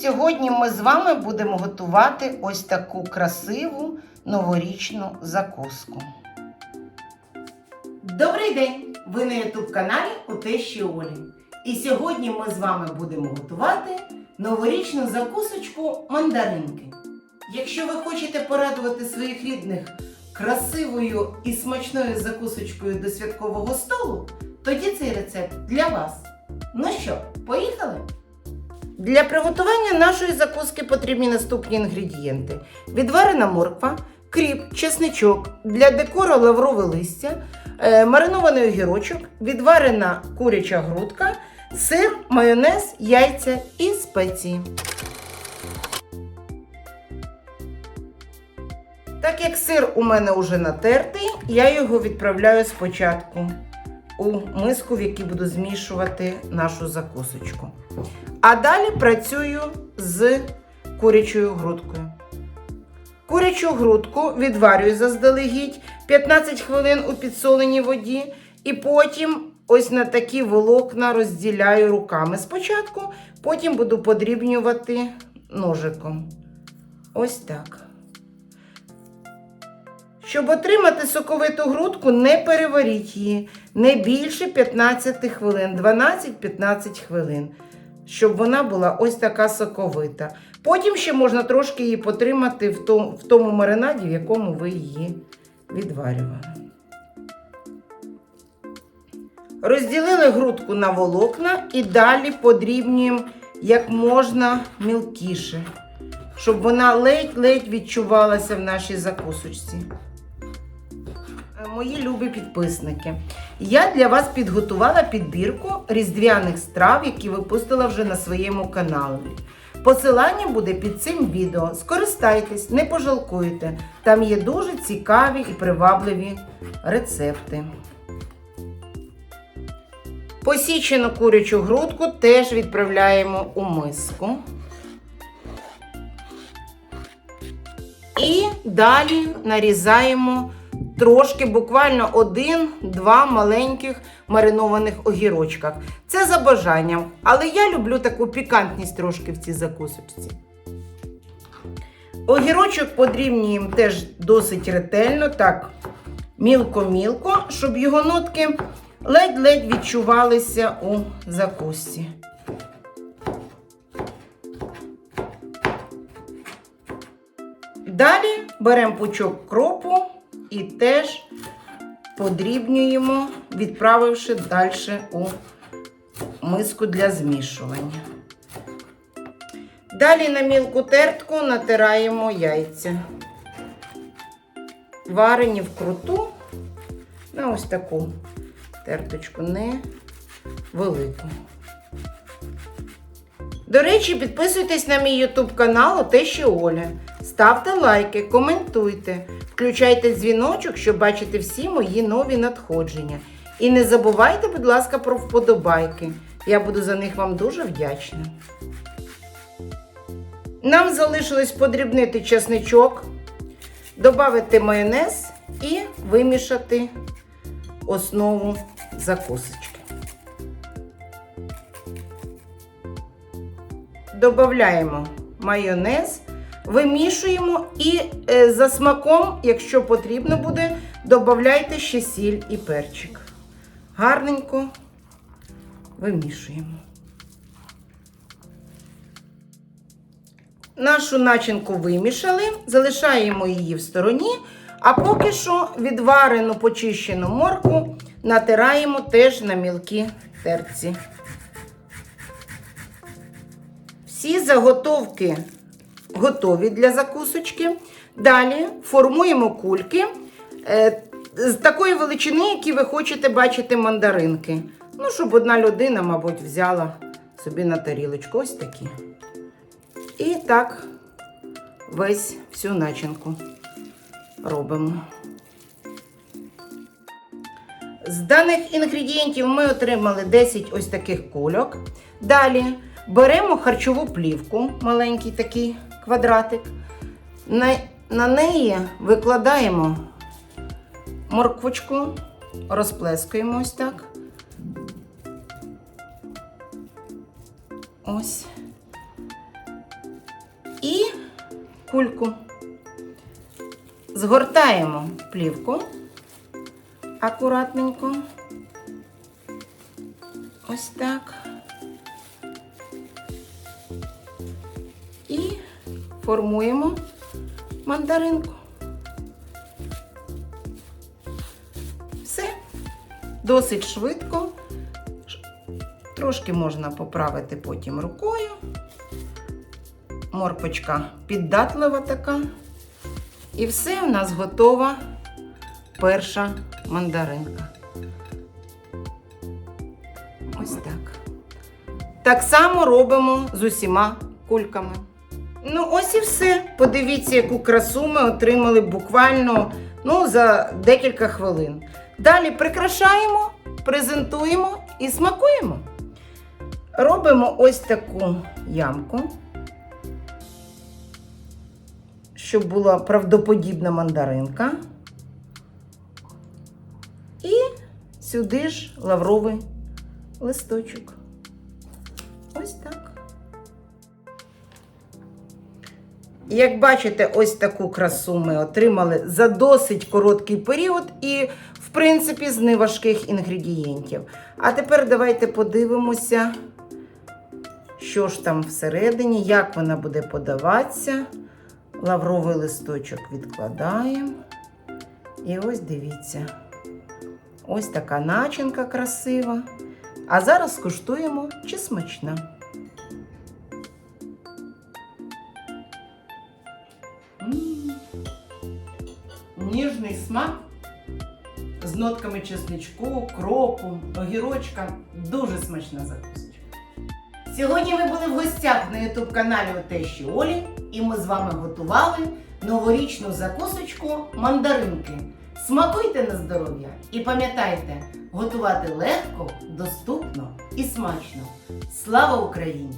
Сьогодні ми з вами будемо готувати ось таку красиву новорічну закуску. Добрий день! Ви на YouTube каналі у Тещі Олі. І сьогодні ми з вами будемо готувати новорічну закусочку мандаринки. Якщо ви хочете порадувати своїх рідних красивою і смачною закусочкою до святкового столу, тоді цей рецепт для вас. Ну що, поїхали? Для приготування нашої закуски потрібні наступні інгредієнти: відварена морква, кріп, чесничок, для декору лаврове листя, е, маринований огірочок, відварена куряча грудка, сир, майонез, яйця і спеції. Так як сир у мене вже натертий, я його відправляю спочатку у миску, в якій буду змішувати нашу закусочку. А далі працюю з курячою грудкою. Курячу грудку відварюю заздалегідь 15 хвилин у підсоленій воді, і потім ось на такі волокна розділяю руками спочатку, потім буду подрібнювати ножиком. Ось так. Щоб отримати соковиту грудку, не переваріть її не більше 15 хвилин, 12-15 хвилин, щоб вона була ось така соковита. Потім ще можна трошки її потримати в тому, в тому маринаді, в якому ви її відварювали. Розділили грудку на волокна і далі подрібнюємо як можна мілкіше, щоб вона ледь-ледь відчувалася в нашій закусочці. Мої любі підписники, я для вас підготувала підбірку різдвяних страв, які випустила вже на своєму каналі. Посилання буде під цим відео. Скористайтесь, не пожалкуйте. Там є дуже цікаві і привабливі рецепти. Посічену курячу грудку теж відправляємо у миску. І далі нарізаємо трошки, буквально один-два маленьких маринованих огірочках. Це за бажанням, але я люблю таку пікантність трошки в цій закусочці. Огірочок подрібнюємо теж досить ретельно, так, мілко-мілко, щоб його нотки ледь-ледь відчувалися у закусці. Далі беремо пучок кропу і теж подрібнюємо, відправивши далі у миску для змішування. Далі на мілку тертку натираємо яйця. Варені вкруту на ось таку терточку, не велику. До речі, підписуйтесь на мій YouTube канал Тещі Оля. Ставте лайки, коментуйте, включайте дзвіночок, щоб бачити всі мої нові надходження. І не забувайте, будь ласка, про вподобайки. Я буду за них вам дуже вдячна. Нам залишилось подрібнити чесничок, додати майонез і вимішати основу закусочки. Додаємо майонез, вимішуємо і е, за смаком, якщо потрібно буде, додайте ще сіль і перчик. Гарненько вимішуємо. Нашу начинку вимішали, залишаємо її в стороні, а поки що відварену почищену морку натираємо теж на мілкі терці. Всі заготовки готові для закусочки. Далі формуємо кульки е, з такої величини, які ви хочете бачити мандаринки. Ну, щоб одна людина, мабуть, взяла собі на тарілочку. Ось такі. І так весь всю начинку робимо. З даних інгредієнтів ми отримали 10 ось таких кульок. Далі беремо харчову плівку, маленький такий квадратик. На, на неї викладаємо морквочку, розплескуємо ось так. Ось. І кульку. Згортаємо плівку акуратненько. Ось так. Формуємо мандаринку. Все досить швидко. Трошки можна поправити потім рукою. Морпочка піддатлива така. І все, у нас готова перша мандаринка. Ось так. Так само робимо з усіма кульками. Ну, ось і все. Подивіться, яку красу ми отримали буквально ну, за декілька хвилин. Далі прикрашаємо, презентуємо і смакуємо. Робимо ось таку ямку, щоб була правдоподібна мандаринка. І сюди ж лавровий листочок. Ось так. Як бачите, ось таку красу ми отримали за досить короткий період і, в принципі, з неважких інгредієнтів. А тепер давайте подивимося, що ж там всередині, як вона буде подаватися. Лавровий листочок відкладаємо. І ось дивіться. Ось така начинка красива. А зараз скуштуємо, чи смачна. Ніжний смак з нотками чесничку, кропу, огірочка. Дуже смачна закусочка. Сьогодні ми були в гостях на ютуб каналі Отещі Олі, і ми з вами готували новорічну закусочку мандаринки. Смакуйте на здоров'я і пам'ятайте, готувати легко, доступно і смачно. Слава Україні!